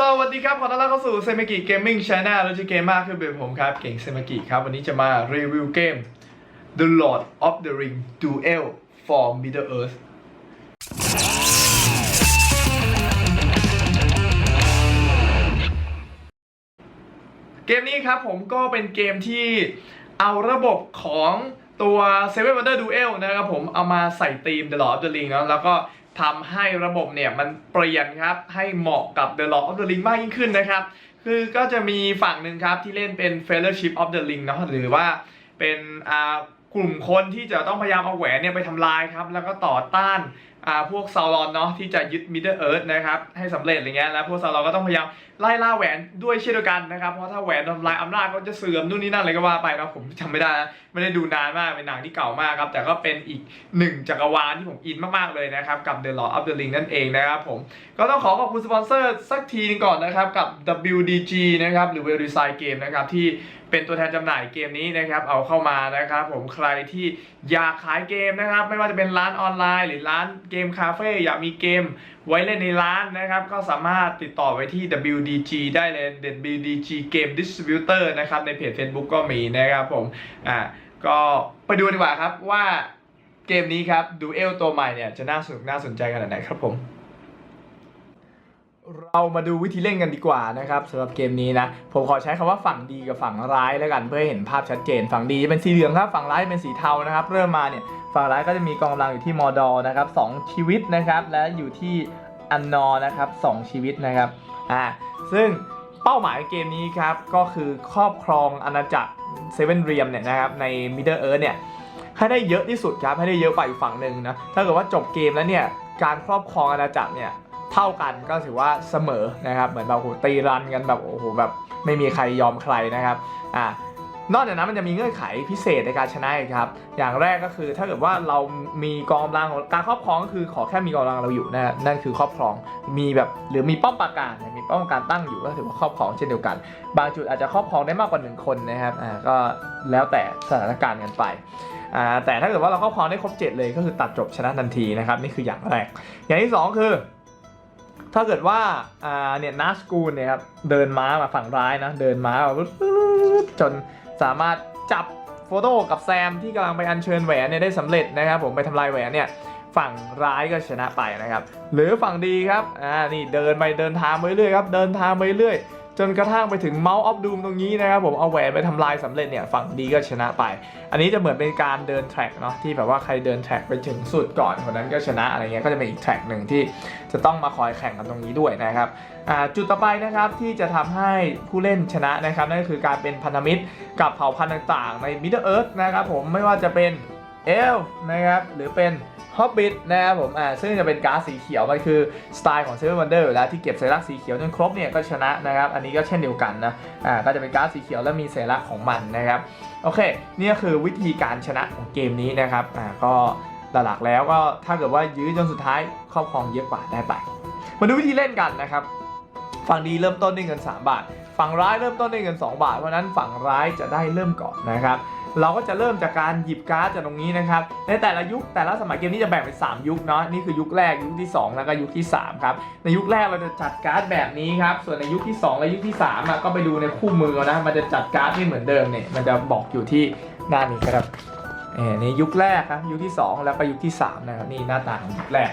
สวัสดีครับ ขอต้อนรับเข้าสู่เซมิกิเกมมิ่งช n แนลและชื่อเกมมากคือเป็นผมครับ เก่งเซมิกิครับ วันนี้จะมารีวิวเกม The Lord of the Ring Duel for Middle Earth เกมนี้ครับผมก็เป็นเกมที่เอาระบบของตัว Seven Wonder Duel นะครับผมเอามาใส่ธีม The Lord of the Ring แล้วแล้วก็ ทำให้ระบบเนี่ยมันเปลี่ยนครับ ให้เหมาะกับ The Lord of the Ring มากยิ่งขึ้นนะครับ คือก็จะมีฝั่งหนึ่งครับที่เล่นเป็น Fellowship of the Ring เนาะหรือว่าเป็นอ่ากลุ่มคนที่จะต้องพยายามเอาแหวนเนี่ยไปทำลายครับ แล้วก็ต่อต้าน อ่าพวกซาวรอนเนาะที่จะยึด Middle Earth นะครับให้สำเร็จอะไรเงี้ยแล้วพวกซาวรอนก็ต้องพยายามไล่ล่าแหวนด้วยเช่นเดียวกันนะครับเพราะถ้าแหวนทำลายอำนาจก็จะเสื่อมนู่นนี่นั่นอะไรก็ว่าไปนะผมจำไม่ได้นะไม่ได้ดูนานมากเป็นหนังที่เก่ามากครับแต่ก็เป็นอีกหนึ่งจักรวาลที่ผมอินมากๆเลยนะครับกับ The Lord of the Ring นั่นเองนะครับผมก็ต้องขอขอบคุณสปอนเซอร์สักทีนึงก่อนนะครับกับ WDG นะครับหรือ Well Design Game นะครับที่เป็นตัวแทนจำหน่ายเกมนี้นะครับเอาเข้ามานะครับผมใครที่อยากขายเกมนะครับไม่ว่าจะเป็นร้านออนไลน์ หรือร้านเกมคาเฟ่อยากมีเกมไว้เล่นในร้านนะครับ ก็สามารถติดต่อไปที่ WDG ได้เลย WDG Game Distributor นะครับ ในเพจ Facebook ก็มีนะครับผมอ่าก็ไปดูดีกว่าครับว่าเกมนี้ครับดูเอลตัวใหม่เนี่ยจะน่าสนุกน่าสนใจขนาดไหนครับผม เรามาดูวิธีเล่นกันดีกว่านะครับสำหรับเกมนี้นะผมขอใช้คำว่าฝั่งดีกับฝั่งร้ายแล้วกันเพื่อให้เห็นภาพชัดเจน ฝั่งดีจะเป็นสีเหลืองครับฝั่งร้ายเป็นสีเทานะครับ เริ่มมาเนี่ยฝั่งร้ายก็จะมีกองกำลังอยู่ที่มอดอนะครับสองชีวิตนะครับ และอยู่ที่อันนอนะครับสองชีวิตนะครับอ่าซึ่งเป้าหมายเกมนี้ครับก็คือครอบครองอาณาจักรเซเว่นเรียมเนี่ยนะครับใน Middle Earth เนี่ยให้ได้เยอะที่สุดครับให้ได้เยอะกว่าอีกฝั่งหนึ่งนะถ้าเกิดว่าจบเกมแล้วเนี่ยการครอบครองอาณาจักรเนี่ย เท่ากันก็ถือว่าเสมอนะครับ เหมือนแบบโอ้โหตีรันกันแบบโอ้โหแบบไม่มีใครยอมใครนะครับอ่านอกจากนั้นมันจะมีเงื่อนไขพิเศษในการชนะครับ อย่างแรกก็คือถ้าเกิดว่าเรามีกองกำลังของการครอบครองก็คือขอแค่มีกองกำลังเราอยู่นะนั่นคือครอบครองมีแบบหรือมีป้อมปราการมีป้อมปราการตั้งอยู่ก็ถือว่าครอบครองเช่นเดียวกัน บางจุดอาจจะครอบครองได้มากกว่าหนึ่งคนนะครับอ่าก็แล้วแต่สถานการณ์กันไปอ่าแต่ถ้าเกิดว่าเราครอบครองได้ครบ 7 เลยก็คือตัดจบชนะทันทีนะครับนี่คืออย่างแรก อย่างที่ 2 คือ ถ้าเกิดว่าอ่าเนี่ยนัสกูลเนี่ยครับเดินม้ามาฝั่งร้ายนะเดินม้าแบบจนสามารถจับโฟโต้กับแซมที่กำลังไปอัญเชิญแหวนเนี่ยได้สำเร็จนะครับผมไปทำลายแหวนเนี่ยฝั่งร้ายก็ชนะไปนะครับ หรือฝั่งดีครับอ่านี่เดินไปเดินทางไปเรื่อยครับเดินทางไปเรื่อย จนกระทั่งไปถึงเมาส์ออฟดูมตรงนี้นะครับผมเอาแหวนไปทำลายสำเร็จเนี่ยฝั่งดีก็ชนะไป อันนี้จะเหมือนเป็นการเดินแทร็กเนาะที่แบบว่าใครเดินแทร็กไปถึงสุดก่อนคนนั้นก็ชนะอะไรเงี้ยก็จะเป็นอีกแทร็กหนึ่งที่จะต้องมาคอยแข่งกันตรงนี้ด้วยนะครับจุดต่อไปนะครับที่จะทำให้ผู้เล่นชนะนะครับนั่นก็คือการเป็นพันธมิตรกับเผ่าพันธุ์ต่างๆ ใน Middle Earth นะครับผมไม่ว่าจะเป็นเอลนะครับหรือเป็น ฮอบบิทนะครับผมอ่าซึ่งจะเป็นการ์ดสีเขียว มันคือสไตล์ของเซเว่นวันเดอร์อยู่แล้วที่เก็บสัญลักษณ์สีเขียวจนครบเนี่ยก็ชนะนะครับอันนี้ก็เช่นเดียวกันนะอ่าก็จะเป็นการ์ดสีเขียวและมีสัญลักษณ์ของมันนะครับโอเคนี่ก็คือวิธีการชนะของเกมนี้นะครับอ่าก็หลักๆแล้วก็ถ้าเกิดว่ายื้อจนสุดท้ายครอบครองเยอะกว่าได้ไป มาดูวิธีเล่นกันนะครับฝั่งดีเริ่มต้นด้วยเงิน 3 บาท ฝั่งร้ายเริ่มต้นด้วยเงิน 2 บาท เพราะฉะนั้นฝั่งร้ายจะได้เริ่มก่อนนะครับ เราก็จะเริ่มจากการหยิบการ์ดจากตรงนี้นะครับ ในแต่ละยุคแต่ละสมัยเกมนี้จะแบ่งเป็น 3 ยุคเนาะนี่คือยุคแรกยุคที่ 2 แล้วก็ยุคที่ 3 ครับ ในยุคแรกเราจะจัดการ์ดแบบนี้ครับ ส่วนในยุคที่ 2 และยุคที่3อะก็ไปดูในคู่มือนะมันจะจัดการ์ดไม่เหมือนเดิมเนี่ยมันจะบอกอยู่ที่หน้านี้ครับ เออนี่ยุคแรกครับยุคที่ 2 แล้วก็ยุคที่3นะครับนี่หน้าตาของยุคแรก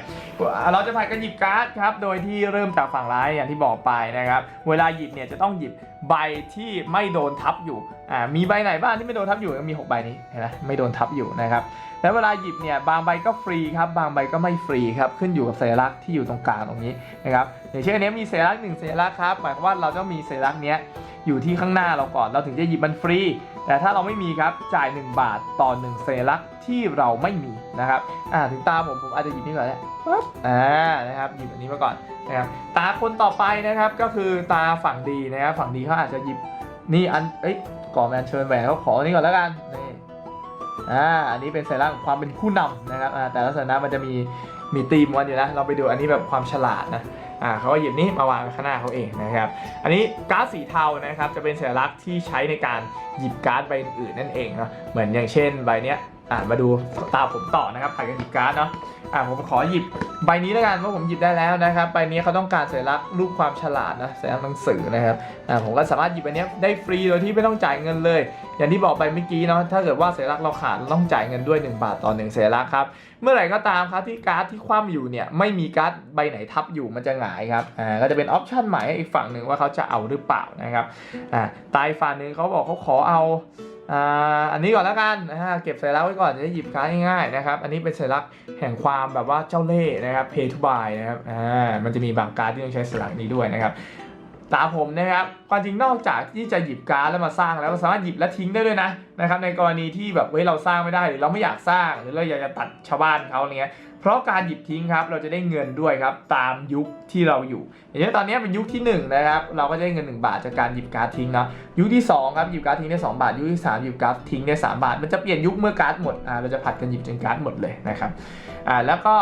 เราจะผัดกันหยิบการ์ดครับโดยที่เริ่มจากฝั่งร้ายอย่างที่บอกไปนะครับเวลาหยิบเนี่ยจะต้องหยิบใบที่ไม่โดนทับอยู่อ่ามีใบไหนบ้างที่ไม่โดนทับอยู่มี 6 ใบนี้เห็นไหมไม่โดนทับอยู่นะครับแล้วเวลาหยิบเนี่ยบางใบก็ฟรีครับบางใบก็ไม่ฟรีครับขึ้นอยู่กับสัญลักษณ์ที่อยู่ตรงกลางตรงนี้นะครับอย่างเช่นอันนี้มีสัญลักษณ์หนึ่งสัญลักษณ์ครับหมายความว่าเราต้องมีสัญลักษณ์เนี้ย อยู่ที่ข้างหน้าเราก่อน เราถึงจะหยิบมันฟรี แต่ถ้าเราไม่มีครับจ่าย 1 บาทต่อ1สัญลักที่เราไม่มีนะครับอ่าถึงตาผมผมอาจจะหยิบนี่ก่อนแหละปั๊บอ่านะครับหยิบอันนี้มาก่อนนะครับตาคนต่อไปนะครับก็คือตาฝั่งดีนะครับฝั่งดีเขาอาจจะหยิบนี่อันเอ้ยก่อแมนเชิญแหวนเขาขออันนี้ก่อนแล้วกันนี่อ่าอันนี้เป็นสัญลักษณ์ของความเป็นผู้นำนะครับอ่าแต่ละสัญลักษณ์มันจะมีมีธีมวันอยู่นะเราไปดูอันนี้แบบความฉลาดนะ อ่าเขาก็หยิบนี้มาวางข้างหน้าเขาเองนะครับ อันนี้การ์ดสีเทานะครับจะเป็นสัญลักษณ์ที่ใช้ในการหยิบการ์ดใบอื่นนั่นเองเนาะเหมือนอย่างเช่นใบเนี้ย อ่ามาดูตาผมต่อนะครับผัดกันหยิบการ์ดเนาะอ่าผมขอหยิบใบนี้แล้วกันเพราะผมหยิบได้แล้วนะครับใบนี้เขาต้องการสัญลักษณ์รูปความฉลาดนะสัญลักษณ์หนังสือนะครับอ่าผมก็สามารถหยิบอันเนี้ยได้ฟรีโดยที่ไม่ต้องจ่ายเงินเลย อย่างที่บอกไปเมื่อกี้เนาะถ้าเกิดว่าสัญลักษณ์เราขาดเราต้องจ่ายเงินด้วย 1 บาทต่อหนึ่งสัญลักษณ์ครับเมื่อไหร่ก็ตามครับที่การ์ดที่คว่ำอยู่เนี่ยไม่มีการ์ดใบไหนทับอยู่มันจะหงายครับอ่าก็จะเป็นออปชั่นใหม่ให้อีกฝั่งหนึ่งว่าเขาจะเอาหรือเปล่านะครับอ่าตายฝั่งหนึ่งเขาบอกเขาขอเอา อันนี้ก่อนแล้วกันนะฮะเก็บสัญลักษณ์ไว้ก่อนจะหยิบค้าง่ายๆนะครับ อันนี้เป็นสัญลักษณ์แห่งความแบบว่าเจ้าเล่ห์นะครับ pay to buy นะครับอ่ามันจะมีบางการ์ดที่ต้องใช้สัญลักษณ์นี้ด้วยนะครับตาผมนะครับความจริงนอกจากที่จะหยิบการ์ดแล้วมาสร้างแล้วเราสามารถหยิบและทิ้งได้ด้วยนะนะครับในกรณีที่แบบเฮ้ยเราสร้างไม่ได้หรือเราไม่อยากสร้าง หรือเราอยากจะตัดชาวบ้านเขาอะไรเงี้ย เพราะการหยิบทิ้งครับเราจะได้เงินด้วยครับตามยุคที่เราอยู่ อย่างเช่นตอนนี้เป็นยุคที่หนึ่งนะครับเราก็จะได้เงิน 1 บาทจากการหยิบการ์ดทิ้งเนาะยุคที่สองครับหยิบการ์ดทิ้งได้ 2 บาท ยุคที่สามหยิบการ์ดทิ้งได้ 3 บาท มันจะเปลี่ยนยุคเมื่อการ์ดหมดอ่าเราจะผัดกันหยิบจนการ์ดหมดเลยนะครับอ่าแล้วก็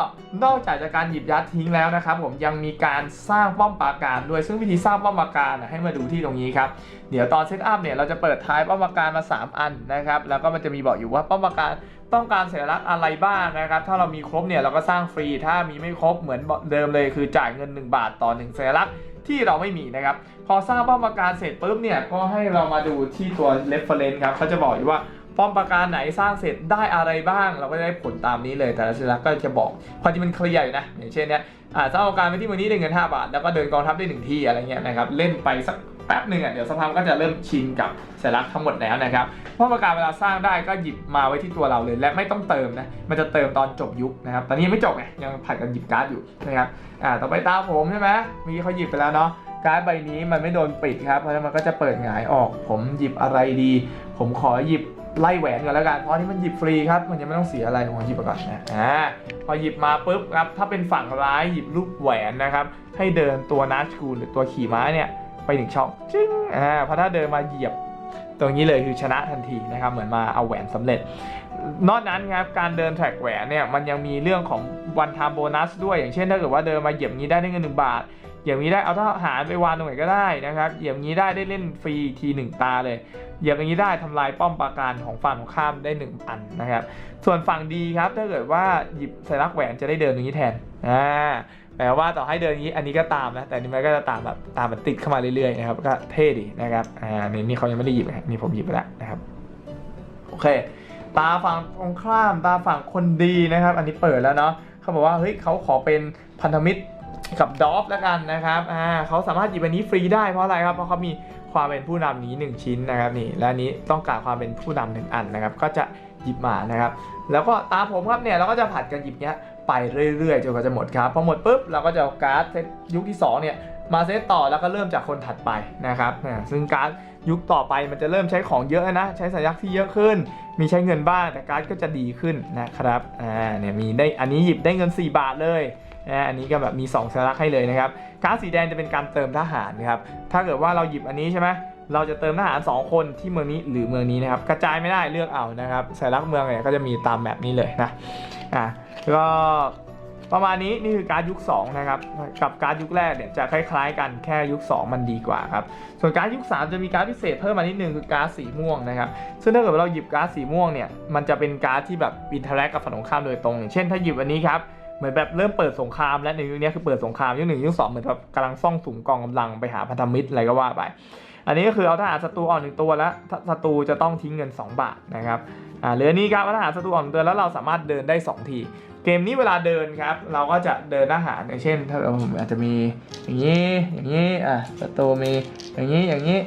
นอกจากจากการหยิบยัดทิ้งแล้วนะครับผมยังมีการสร้างป้อมปราการด้วยซึ่งวิธีสร้างป้อมปราการอะให้มาดูที่ตรงนี้ครับ เดี๋ยวตอนเซตอัพเนี่ยเราจะเปิดท้ายป้อมปราการมา 3 อันนะครับ แล้วก็มันจะมีบอกอยู่ว่าป้อมปราการต้องการสัญลักษณ์อะไรบ้างนะครับ ถ้าเรามีครบเนี่ยเราก็สร้างฟรี ถ้ามีไม่ครบเหมือนเดิมเลยคือจ่ายเงิน 1 บาทต่อ1สัญลักษณ์ที่เราไม่มีนะครับ พอสร้างป้อมปราการเสร็จปุ๊บเนี่ยก็ให้เรามาดูที่ตัว reference ครับเขาจะบอกอยู่ว่าป้อมปราการไหนสร้างเสร็จได้อะไรบ้าง เราก็จะได้ผลตามนี้เลยแต่ละสัญลักษณ์ก็จะบอกความจริงมันเคลียร์อยู่นะอย่างเช่นเนี้ยอ่าสร้างป้อมปราการไปที่มือนี้ได้เงิน 5 บาท แล้วก็เดินกองทัพได้หนึ่งที่อะไรเงี้ยนะครับเล่นไปสักแป๊บหนึ่งอะเดี๋ยวสภาพก็จะเริ่มชินกับสัญลักษณ์ทั้งหมดแล้วนะครับป้อมปราการเวลาสร้างได้ก็หยิบมาไว้ที่ตัวเราเลย และไม่ต้องเติมนะมันจะเติมตอนจบยุคนะครับตอนนี้ยังไม่จบไงยังผัดกันหยิบการ์ดอยู่นะครับอ่าต่อไปตาผมใช่ไหมมีเขาหยิบไปแล้วเนาะการ์ดใบนี้มันไม่โดนปิดครับเพราะฉะนั้นมันก็จะเปิดหงายออก ผมหยิบอะไรดี ผมขอหยิบไล่แหวนก่อนแล้วกันเพราะที่มันหยิบฟรีครับ มันยังไม่ต้องเสียอะไรผมหยิบไปก่อนนะอ่าพอหยิบมาปุ๊บครับถ้าเป็นฝั่งร้ายหยิบรูปแหวนนะครับให้เดินตัวนัชคูลหรือตัวขี่ม้าเนี่ยไป หนึ่งช่องจึ้งอ่าเพราะถ้าเดินมาเหยียบตรงนี้เลยคือชนะทันทีนะครับเหมือนมาเอาแหวนสำเร็จ นอกนั้นครับการเดินแทร็กแหวนเนี่ยมันยังมีเรื่องของวันทามโบนัสด้วยอย่างเช่นถ้าเกิดว่าเดินมาเหยียบงี้ได้ได้เงินหนึ่งบาทเหยียบงี้ได้เอาทหารไปวางตรงไหนก็ได้นะครับเหยียบงี้ได้ได้เล่นฟรีทีหนึ่งตาเลยเหยียบอย่างนี้ได้ทำลายป้อมปราการของฝั่งของข้ามได้หนึ่งอันนะครับส่วนฝั่งดีครับถ้าเกิดว่าหยิบใสัญลักแหวนจะได้เดินตรงนี้แทนอ่า แปลว่าต่อให้เดินยี้อันนี้ก็ตามนะ แต่อันนี้มันก็จะตามแบบตามแบบติดเข้ามาเรื่อยๆนะครับ ก็เท่ดีนะครับ อ่า นี่นี่เขายังไม่ได้หยิบนะนี่ผมหยิบไปแล้วนะครับ โอเค ตาฝั่งตรงข้าม ตาฝั่งคนดีนะครับ อันนี้เปิดแล้วเนาะ เขาบอกว่า เฮ้ยเขาขอเป็นพันธมิตรกับดอฟแล้วกันนะครับ อ่าเขาสามารถหยิบอันนี้ฟรีได้เพราะอะไรครับ เพราะเขามีความเป็นผู้นำนี้หนึ่งชิ้นนะครับนี่ และนนี้ต้องการความเป็นผู้นำหนึ่งอันนะครับ ก็จะ หยิบมานะครับ แล้วก็ตามผมครับเนี่ยเราก็จะผัดกันหยิบเนี้ยไปเรื่อยๆจนกว่าจะหมดครับพอหมดปุ๊บเราก็จะเอาการ์ดเซตยุคที่สองเนี่ยมาเซตต่อแล้วก็เริ่มจากคนถัดไปนะครับอ่าซึ่งการ์ดยุคต่อไปมันจะเริ่มใช้ของเยอะนะ ใช้สัญลักษณ์ที่เยอะขึ้น มีใช้เงินบ้างแต่การ์ดก็จะดีขึ้นนะครับอ่าเนี่ยมีได้อันนี้หยิบได้เงิน 4 บาทเลยนะอันนี้ก็แบบมี2สัญลักษณ์ให้เลยนะครับการ์ดสีแดงจะเป็นการเติมทหารนะครับถ้าเกิดว่าเราหยิบอันนี้ใช่ไหม เราจะเติมทหาร2คนที่เมืองนี้หรือเมืองนี้นะครับกระจายไม่ได้เลือกเอานะครับสัญลักษณ์เมืองเนี่ยก็จะมีตามแบบนี้เลยนะอะก็ประมาณนี้นี่คือการยุค2นะครับกับการยุคแรกเนี่ยจะคล้ายๆ กันแค่ยุค 2 มันดีกว่าครับส่วนการยุค 3 จะมีการพิเศษเพิ่มมานิดนึงคือการสีม่วงนะครับซึ่งถ้าเกิดเราหยิบการสีม่วงเนี่ยมันจะเป็นการที่แบบอินเทอร์แอคกับฝั่งตรงข้ามโดยตรงอย่างเช่นถ้าหยิบอันนี้ครับเหมือนแบบเริ่มเปิดสงครามและในยุคนี้คือเปิดสงครามยุคหนึ่งยุคสองเหมือนแบบกำลังซ่องสุมกองกำลังไปหาพันธมิตรอะไรก็ว่าไป อันนี้ก็คือเอาทหารศัตรูอ่อนหนึ่งตัวแล้วศัตรูจะต้องทิ้งเงิน 2 บาทนะครับอ่าเหลือนี้ครับเอาทหารศัตรูอ่อนหนึ่งตัวแล้วเราสามารถเดินได้ 2 ที เกมนี้เวลาเดินครับ เราก็จะเดินทหารอย่างเช่น ถ้าเราผมอาจจะมีอย่างนี้อย่างนี้อะศัตรูมีอย่างนี้อย่างนี้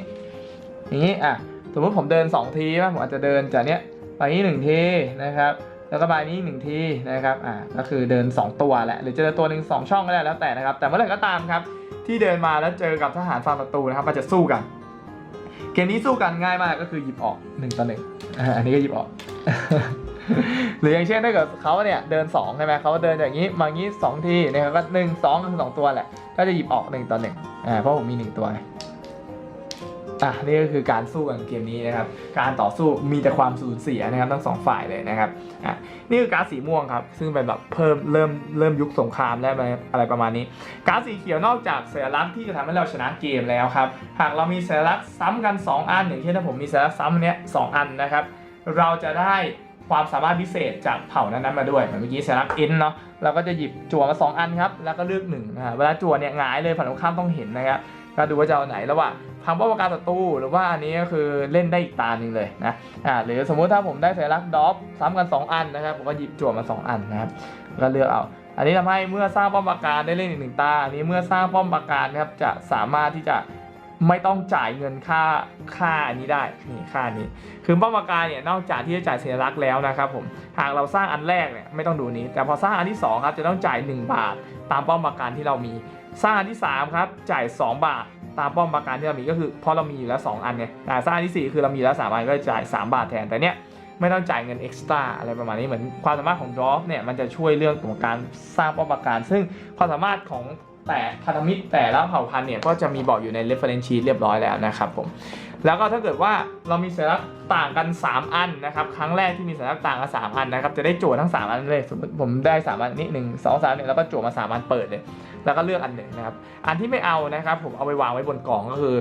อย่างนี้อะสมมติผมเดิน 2 ทีป่ะผมอาจจะเดินจากเนี้ยไปนี้หนึ่งทีนะครับแล้วก็บายนี้หนึ่งทีนะครับอ่าก็คือเดิน 2 ตัวแหละหรือจะเดินตัวหนึ่งสองช่องก็ได้แล้วแต่นะครับแต่เมื่อไหร่ก็ตามครับที่เดินมาแล้วเจอกับทหารฝั่งศัตรูนะครับมันจะสู้กัน เกมนี้สู้กันง่ายมากก็คือหยิบออก1ต่อหนึ่งอันนี้ก็หยิบออก หรืออย่างเช่นถ้าเกิดเขาเนี่ยเดิน2ใช่ไหมเขาเดินอย่างนี้มาอย่างนี้2ทีนะครับก็หนึ่งสองก็คือสองตัวแหละก็จะหยิบออก1ต่อหนึ่งอ่าเพราะผมมีหนึ่งตัวไง อะนี่ก็คือการสู้กันเกมนี้นะครับ การต่อสู้มีแต่ความสูญเสียนะครับทั้งสองฝ่ายเลยนะครับอะนี่คือการสีม่วงครับ ซึ่งเป็นแบบเพิ่มเริ่มเริ่มยุคสงครามแล้วอะไรประมาณนี้ การสีเขียวนอกจากสัญลักษณ์ที่จะทำให้เราชนะเกมแล้วครับ หากเรามีสัญลักษณ์ซ้ำกัน 2 อันอย่างเช่นถ้าผมมีสัญลักษณ์ซ้ำอันเนี้ยสองอันนะครับ เราจะได้ความสามารถพิเศษจากเผ่านั้นๆมาด้วยเหมือนเมื่อกี้สัญลักษณ์ N เนาะเราก็จะหยิบจั่วมา 2 อันครับแล้วก็เลือก1นะฮะเวลาจั่วเนี่ยหงายเลยฝั่งตรงข้ามต้องเห็นนะครับก็ดูว่าจะเอาไหนระหว่าง ทาป้องกันศัตรูหรือว่าอันนี้ก็คือเล่นได้อีกตาหนึ่งเลยนะอ่าหรือสมมุติถ้าผมได้สัญลักษณ์ดอฟซ้ำกัน 2 อันนะครับผมก็หยิบจั่วมา 2 อันนะครับก็เลือกเอา อันนี้ทำให้เมื่อสร้างป้อมปราการได้เล่นอีกหนึ่งตาอันนี้เมื่อสร้างป้อมปราการนะครับจะสามารถที่จะไม่ต้องจ่ายเงินค่าค่าอันนี้ได้นี่ค่านี้คือป้อมปราการเนี่ยนอกจากที่จะจ่ายสัญลักษณ์แล้วนะครับผมหากเราสร้างอันแรกเนี่ยไม่ต้องดูนี้ แต่พอสร้างอันที่สองครับจะต้องจ่าย 1 บาท ตามป้อมปราการที่เรามีสร้างอันที่3ครับจ่าย 2 บาท ตามป้อมประการที่เรามีก็คือเพราะเรามีอยู่แล้ว 2 อันเนี่ยแต่สร้างอันที่ 4 คือเรามีแล้ว3อันก็จ่าย 3 บาทแทนแต่เนี้ยไม่ต้องจ่ายเงินเอ็กซ์ตร้าอะไรประมาณนี้เหมือนความสามารถของดรอฟเนี่ยมันจะช่วยเรื่องของการสร้างป้อมประการ ซึ่งความสามารถของแต่พันธมิตรแต่ละเผ่าพันธุ์เนี่ยก็จะมีบอกอยู่ใน reference sheet เรียบร้อยแล้วนะครับผม แล้วก็ถ้าเกิดว่าเรามีสัญลักษณ์ต่างกัน 3 อันนะครับครั้งแรกที่มีสัญลักษณ์ต่างกัน3อันนะครับจะได้โจทย์ทั้ง 3 อันเลยสมมติผมได้ 3 อันนี้หนึ่งสองสามเนี่ยแล้วก็โจทย์มา 3 อันเปิดเลย แล้วก็เลือกอันหนึ่งนะครับอันที่ไม่เอานะครับผมเอาไปวางไว้บนกล่องก็คือ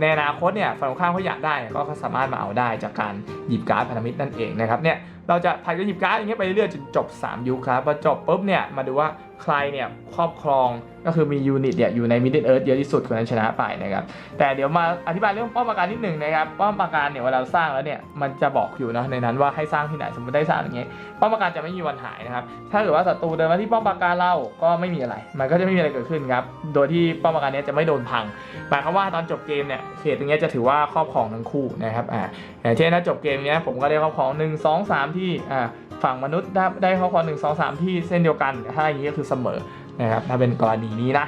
ในอนาคตเนี่ยฝั่งตรงข้ามเขาอยากได้ก็สามารถมาเอาได้จากการหยิบการ์ดพันธมิตรนั่นเองนะครับเนี่ยเราจะผัดกันหยิบการ์ดอย่างเงี้ยไปเรื่อยๆจนจบ 3 ยุคครับพอจบปุ๊บเนี่ยมาดูว่าใครเนี่ยครอบครองก็คือมียูนิตเนี่ยอยู่ใน Middle Earth เยอะที่สุดคนนั้นชนะไปนะครับแต่เดี๋ยวมาอธิบายเรื่องป้อมปราการนิดหนึ่งนะครับป้อมปราการเนี่ยเวลาเราสร้างแล้วเนี่ยมันจะบอกอยู่นะในนั้นว่าให้สร้างที่ไหนสมมติได้สร้างอย่างเงี้ยป้อมปราการจะไม่มีวันหายนะครับถ้าเกิดว่าศัตรูเดินมาที่ป้อมปราการเราก็ไม่มีอะไร มันก็จะไม่มีอะไรเกิดขึ้นครับโดยที่ป้อมปราการเนี้ยจะไม่โดนพังหมายความว่าตอนจบเกมเนี่ยเขตตรงนี้จะถือว่าครอบครองทั้งคู่นะครับอ่าอย่างเช่นถ้าจบเกมเนี้ยผมก็ได้ครอบครอง 1 2 3 ที่อ่าฝั่งมนุษย์ได้ได้ครอบครอง 1 2 3 ที่เส้นเดียวกันถ้าอย่างนี้ก็คือเสมอนะครับถ้าเป็นกรณีนี้นะ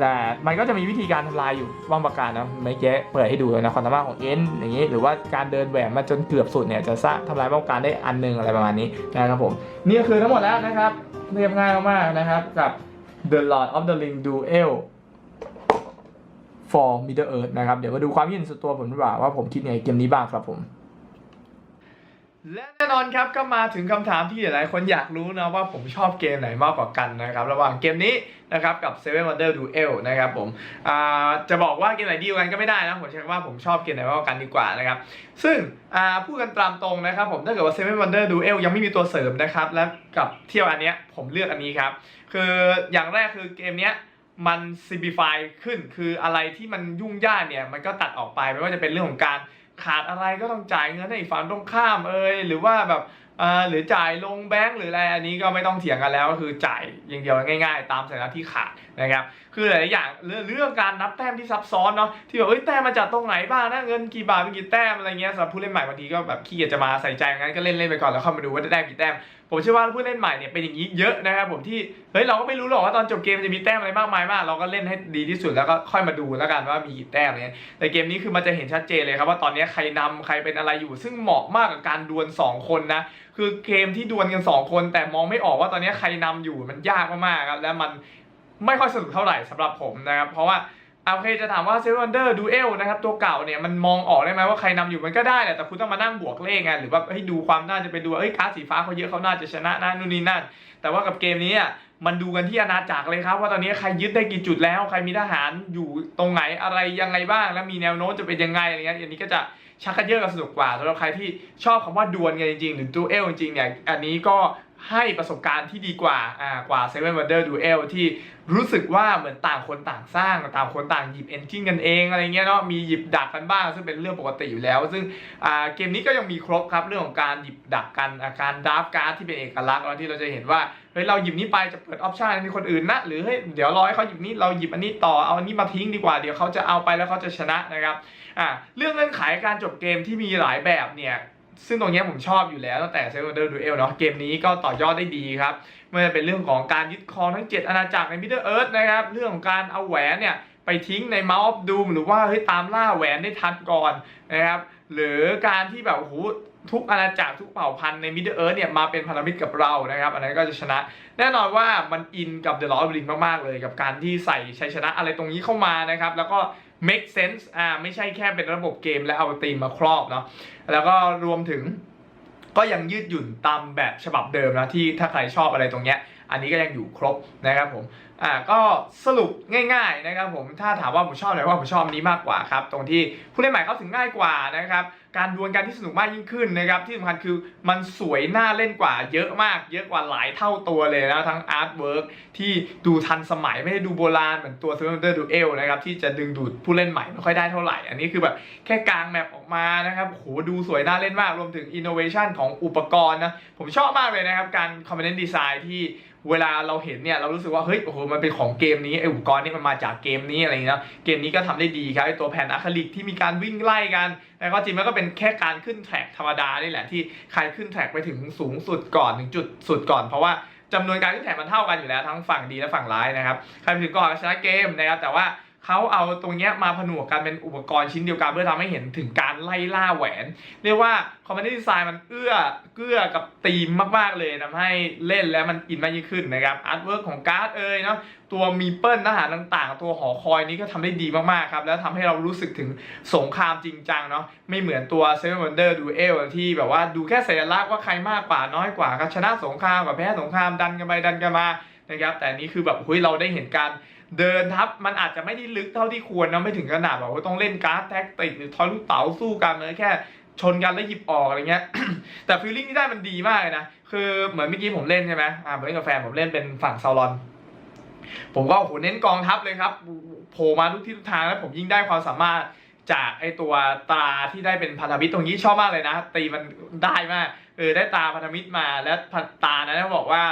แต่มันก็จะมีวิธีการทำลายอยู่บางประการนะไม่แก้เปิดให้ดูนะความสามารถของเอ็นอย่างนี้หรือว่าการเดินแหวนมาจนเกือบสุดเนี่ยจะสร้างทำลายบางประการได้อันหนึงอะไรประมาณนี้นะครับผมนี่ก็คือทั้งหมดแล้วนะครับเรียบง่ายมากๆนะครับกับ The Lord of the Ring Duel for Middle Earth นะครับ เดี๋ยวมาดูความคิดเห็นส่วนตัวผมดีกว่าว่าผมคิดไงเกมนี้บ้างครับผม และแน่นอนครับก็มาถึงคำถามที่หลายคนอยากรู้นะว่าผมชอบเกมไหนมากกว่ากันนะครับ ระหว่างเกมนี้นะครับกับ Seven Wonder Duel นะครับผมจะบอกว่าเกมไหนดีกว่ากันก็ไม่ได้นะผมใช้คำว่าผมชอบเกมไหนมากกว่ากันดีกว่านะครับ ซึ่งพูดกันตามตรงนะครับ ผมถ้าเกิดว่า Seven Wonder Duel ยังไม่มีตัวเสริมนะครับ และกับเที่ยวอันเนี้ยผมเลือกอันนี้ครับ คืออย่างแรกคือเกมเนี้ย มัน simplify ขึ้น คืออะไรที่มันยุ่งยากเนี่ย มันก็ตัดออกไปไม่ว่าจะเป็นเรื่องของการขาดอะไรก็ต้องจ่ายเงินให้อีกฝั่งตรงข้ามเอยหรือว่าแบบหรือจ่ายลงแบงก์หรืออะไรอันนี้ก็ไม่ต้องเถียงกันแล้วก็คือจ่ายอย่างเดียวง่าย ๆ ตามสัญญาที่ขาดนะครับคือหลายอย่างเรื่องการนับแต้มที่ซับซ้อนเนาะที่แบบเอ้ยแต้มมาจากตรงไหนบ้างนะเงินกี่บาทเป็นกี่แต้มอะไรเงี้ยสำหรับผู้เล่นใหม่บางทีก็แบบขี้เกียจจะมาใส่ใจงั้นก็เล่นเล่นไปก่อนแล้วเข้ามาดูว่าได้กี่แต้มผมเชื่อว่าผู้เล่นใหม่เนี่ยเป็นอย่างนี้เยอะนะครับผมที่เฮ้ยเราก็ไม่รู้หรอกว่าตอนจบเกมจะมีแต้มอะไรมากมายมากเราก็เล่นให้ดีที่สุดแล้วก็ค่อยมาดูแล้วกันว่ามีกี่แต้มเนี่ยแต่เกมนี้คือมันจะเห็นชัดเจนเลยครับว่าตอนนี้ใครนำใครเป็นอะไรอยู่ ซึ่งเหมาะมากกับการดวลสองคนนะคือเกมที่ดวลกันสองคน แต่มองไม่ออกว่าตอนนี้ใครนำอยู่มันยากมากๆครับและมัน ไม่ค่อยสนุกเท่าไหร่สำหรับผมนะครับ เพราะว่าเอาโอเคจะถามว่าเซเว่นเดอร์ดูเอลนะครับตัวเก่าเนี่ยมันมองออกได้ไหมว่าใครนำอยู่มันก็ได้แหละแต่คุณต้องมานั่งบวกเลขไงหรือว่าเฮ้ดูความน่าจะไปดูเอ้ยกาสีฟ้าเขาเยอะเขาน่าจะชนะนะนู่นนี่นั่น แต่ว่ากับเกมนี้อะมันดูกันที่อาณาจักรเลยครับ ว่าตอนนี้ใครยึดได้กี่จุดแล้ว ใครมีทหารอยู่ตรงไหนอะไรยังไงบ้าง แล้วมีแนวโน้มจะเป็นยังไงอะไรเงี้ยอันนี้ก็จะชักกันเยอะกับสนุกกว่าสำหรับใครที่ชอบคำว่าดวลกันจริงๆหรือดูเอลจริงๆเนี่ยอันนี้ก็ ให้ประสบการณ์ที่ดีกว่าอ่ากว่า Seven Wonder Duel ที่รู้สึกว่าเหมือนต่างคนต่างสร้างต่างคนต่างหยิบเอนจินกันเองอะไรเงี้ยเนาะมีหยิบดักกันบ้าง ซึ่งเป็นเรื่องปกติอยู่แล้ว ซึ่งอ่าเกมนี้ก็ยังมีครบครับเรื่องของการหยิบดักกันาการดราฟการ์ดที่เป็นเอกลักษณ์แล้วที่เราจะเห็นว่าเฮ้ยเราหยิบนี้ไปจะเปิดออปชันให้คนอื่นนะหรือเฮ้ยเดี๋ยวรอให้เขาหยิบนี้เราหยิบอันนี้ต่อเอาอันนี้มาทิ้งดีกว่าเดี๋ยวเขาจะเอาไปแล้วเขาจะชนะนะครับอ่าเรื่องเงื่อนไขการจบเกมที่มีหลายแบบเนี่ย ซึ่งตรงนี้ผมชอบอยู่แล้วตั้งแต่ Seven Wonder Duel เนาะเกมนี้ก็ต่อยอดได้ดีครับไม่ว่าจะเป็นเรื่องของการยึดครองทั้ง 7 อาณาจักรใน Middle Earth นะครับเรื่องของการเอาแหวนเนี่ยไปทิ้งใน Mouth of Doom หรือว่าเฮ้ยตามล่าแหวนได้ทันก่อนนะครับหรือการที่แบบโอ้โหทุกอาณาจักรทุกเผ่าพันธุ์ใน Middle Earth เนี่ยมาเป็นพันธมิตรกับเรานะครับ อันนั้นก็จะชนะ แน่นอนว่ามันอินกับ The Lord of the Ring มากๆเลย กับการที่ใส่ชัยชนะอะไรตรงนี้เข้ามานะครับ แล้วก็ make sense อ่าไม่ใช่แค่เป็นระบบเกมและเอาตีมมาครอบเนาะแล้วก็รวมถึงก็ยังยืดหยุ่นตามแบบฉบับเดิมนะที่ถ้าใครชอบอะไรตรงเนี้ยอันนี้ก็ยังอยู่ครบนะครับผมอ่าก็สรุปง่ายๆนะครับผมถ้าถามว่าผมชอบอะไหนว่าผมชอบนี้มากกว่าครับตรงที่ผู้เล่นใหม่เข้าถึงง่ายกว่านะครับการดวลกันที่สนุกมากยิ่งขึ้นนะครับที่สำคัญคือมันสวยน่าเล่นกว่าเยอะมาก เยอะกว่าหลายเท่าตัวเลยนะทั้งอาร์ตเวิร์กที่ดูทันสมัยไม่ได้ดูโบราณเหมือนตัว Seven Wonders Duel นะครับที่จะดึงดูดผู้เล่นใหม่ไม่ค่อยได้เท่าไหร่ อันนี้คือแบบแค่กลางแมปออกมานะครับโหดูสวยน่าเล่นมากรวมถึง innovation ของอุปกรณ์นะผมชอบมากเลยนะครับการ component design ที่เวลาเราเห็นเนี่ยเรารู้สึกว่าเฮ้ยโอ้โหมันเป็นของเกมนี้ไออุปกรณ์นี่มันมาจากเกมนี้อะไรอย่างเงี้ยเกมนี้ก็ทำได้ดีครับตัวแผ่นอะคริลิกที่มีการวิ่งไล่กัน แต่ก็จริงมันก็เป็นแค่การขึ้นแทร็กธรรมดานี่แหละที่ใครขึ้นแทร็กไปถึงสูงสุดก่อนถึงจุดสุดก่อนเพราะว่าจำนวนการขึ้นแทร็กมันเท่ากันอยู่แล้วทั้งฝั่งดีและฝั่งร้ายนะครับใครไปถึงก่อนก็ชนะเกมนะครับแต่ว่า เขาเอาตรงเนี้ยมาผนวกกันเป็นอุปกรณ์ชิ้นเดียวกันเพื่อทำให้เห็นถึงการไล่ล่าแหวน เรียกว่าคอมเมดี้ดีไซน์มันเอื้อเกื้อกับธีมมาก ๆ เลยทำให้เล่นแล้วมันอินมากยิ่งขึ้นนะครับอาร์ตเวิร์กของการ์ดเอ่ยเนาะตัวมีเปิลทหารต่างๆ ตัวหอคอยนี้ก็ทำได้ดีมากๆครับแล้วทำให้เรารู้สึกถึงสงครามจริงจังเนาะไม่เหมือนตัว Seven Wonder Duel ที่แบบว่าดูแค่สัญลักษณ์ว่าใครมากกว่าน้อยกว่าครับชนะสงครามกับแพ้สงครามดันกันไปดันกันมานะครับแต่อันนี้คือแบบเฮ้ยเราได้เห็นการ เดินทับมันอาจจะไม่ได้ลึกเท่าที่ควรนะไม่ถึงขนาดแบบว่าต้องเล่นการ์ดแท็กติกหรือทอยลูกเต๋าสู้กันเลยแค่ชนกันแล้วหยิบออกอะไรเงี้ย แต่ฟีลลิ่งที่ได้มันดีมากเลยนะ คือเหมือนเมื่อกี้ผมเล่นใช่ไหมอ่าผมเล่นกับแฟนผมเล่นเป็นฝั่งซาลอน ผมก็โอ้โหเน้นกองทัพเลยครับโผล่มาทุกที่ทุกทางแล้วผมยิ่งได้ความสามารถจากไอตัวตาที่ได้เป็นพันธมิตรตรงนี้ชอบมากเลยนะ ตีมันได้มากเออได้ตาพันธมิตรมาแล้วตานั้นบอกว่า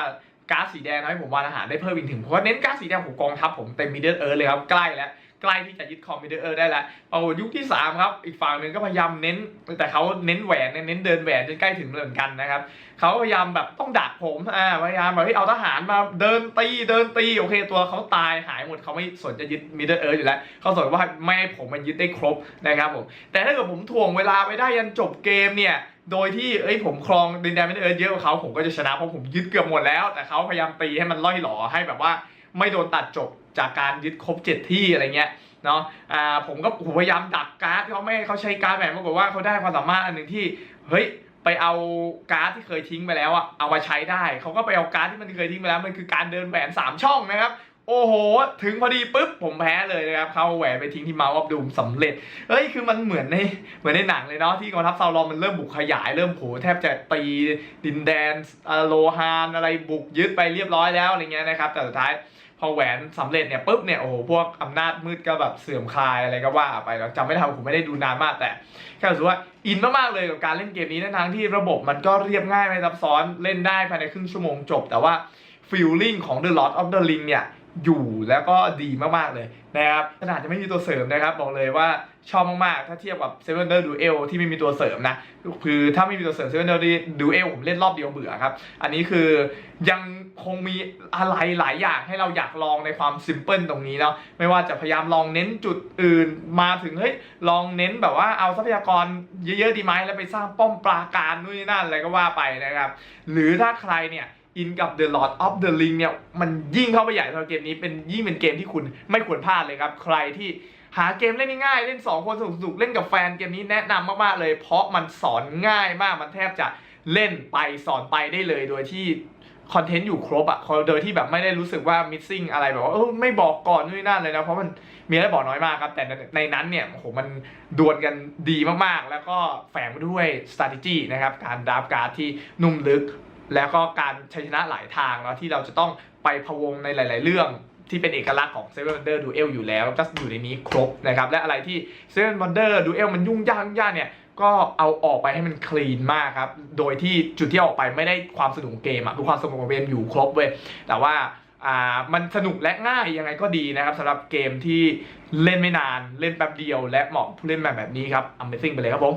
ก๊าซสีแดงทำให้ผมวานอาหารได้เพิ่มอีกถึงเพราะเน้นก๊าซสีแดงของกองทัพผมเต็มมิดเดิลเอิร์เลยครับใกล้แล้ว ใกล้ที่จะยึดคอมมิดเดิลเอิร์ได้แล้วโอ้ยุคที่ 3 ครับ อีกฝั่งหนึ่งก็พยายามเน้น แต่เขาเน้นแหวนเน้นเดินแหวนจนใกล้ถึงเหมือนกันนะครับเขาพยายามแบบต้องดักผมอ่าพยายามแบบให้เอาทหารมาเดินตีเดินตีโอเค ตัวเขาตายหายหมดเขาไม่สนจะยึดมิดเดิลเอิร์อยู่แล้วเขาสนว่าไม่ให้ผมมันยึดได้ครบนะครับผมแต่ถ้าเกิดผมถ่วงเวลาไปได้ยันจบเกมเนี่ยโดยที่เอ้ยผมครองดินแดนไม่ได้เอิร์ธเยอะกว่าเขาผมก็จะชนะเพราะผมยึดเกือบหมดแล้ว แต่เขาพยายามตีให้มันล่อยหลอให้แบบว่าไม่โดนตัดจบ จากการยึดครบเจ็ดที่อะไรเงี้ยเนาะอ่าผมก็พยายามดักการ์ดเขาไม่ให้เขาใช้การ์ดแบบปรากฏว่าเขาได้ความสามารถอันหนึ่งที่เฮ้ยไปเอาการ์ดที่เคยทิ้งไปแล้วอะเอามาใช้ได้เขาก็ไปเอาการ์ดที่มันเคยทิ้งไปแล้วมันคือการเดินแหวนสามช่องนะครับโอ้โห ถึงพอดีปุ๊บ ผมแพ้เลยนะครับ เข้าแหวนไปทิ้งที่มาวับดูมสำเร็จเฮ้ย คือมันเหมือนในเหมือนในหนังเลยเนาะ ที่กองทัพซาวรอนมันเริ่มบุกขยาย เริ่มโหแทบจะตีดินแดนอโลฮานอะไรบุกยึดไปเรียบร้อยแล้วอะไรเงี้ยนะครับ แต่สุดท้าย พอแหวนสำเร็จเนี่ยปุ๊บเนี่ยโอ้โหพวกอำนาจมืดก็แบบเสื่อมคลายอะไรก็ว่าไปแล้วจำไม่ได้ผมไม่ได้ดูนานมากแต่แค่รู้สึกว่าอินมากๆเลยกับการเล่นเกมนี้ทั้งที่ระบบมันก็เรียบง่ายไม่ซับซ้อนเล่นได้ภายในครึ่งชั่วโมงจบ แต่ว่าฟิลลิ่งของ The Lord of the Ring เนี่ย อยู่แล้วก็ดีมากๆเลยนะครับขนาดจะไม่มีตัวเสริมนะครับบอกเลยว่าชอบมากๆ ถ้าเทียบกับ Seven Wonders Duel ที่ไม่มีตัวเสริมนะคือถ้าไม่มีตัวเสริม Seven Wonders Duel ผมเล่นรอบเดียวเบื่อครับ อันนี้คือยังคงมีอะไรหลายอย่างให้เราอยากลองในความซิมเพิลตรงนี้เนาะไม่ว่าจะพยายามลองเน้นจุดอื่นมาถึงเฮ้ยลองเน้นแบบว่าเอาทรัพยากรเยอะๆดีไหมแล้วไปสร้างป้อมปราการนู่นนี่นั่นอะไรก็ว่าไปนะครับ หรือถ้าใครเนี่ย อินกับ The Lord of the Ring เนี่ยมันยิ่งเข้าไปใหญ่สำหรับเกมนี้เป็นยิ่งเป็นเกมที่คุณไม่ควรพลาดเลยครับ ใครที่หาเกมเล่นง่ายๆเล่น 2 คนสนุกๆเล่นกับแฟนเกมนี้แนะนำมากๆเลย เพราะมันสอนง่ายมากมันแทบจะเล่นไปสอนไปได้เลยโดยที่คอนเทนต์อยู่ครบอะโดยที่แบบไม่ได้รู้สึกว่า missing อะไรแบบว่าเออไม่บอกก่อนนู่นนั่นเลยนะ เพราะมันมีอะไรบอกน้อยมากครับ แต่ในนั้นเนี่ยโอ้โหมันดวลกันดีมากๆ แล้วก็แฝงไปด้วย strategy นะครับ การดราฟการ์ดที่นุ่มลึก แล้วก็การชัยชนะหลายทางแล้วที่เราจะต้องไปพะวงในหลาย ๆ เรื่องที่เป็นเอกลักษณ์ของ Seven Wonder Duel อลอยู่แล้วก็อยู่ในนี้ครบนะครับ และอะไรที่ Seven Wonder Duel มันยุ่งยากยุ่งยากเนี่ย ก็เอาออกไปให้มันคลีนมากครับ โดยที่จุดที่เอาออกไปไม่ได้ความสนุกของเกมอะคือความสนุกของเกมอยู่ครบเว้ยแต่ว่าอ่ามันสนุกและง่ายยังไงก็ดีนะครับสำหรับเกมที่เล่นไม่นานเล่นแป๊บเดียว และเหมาะผู้เล่นแบบแบบนี้ครับ Amazing ไปเลยครับผม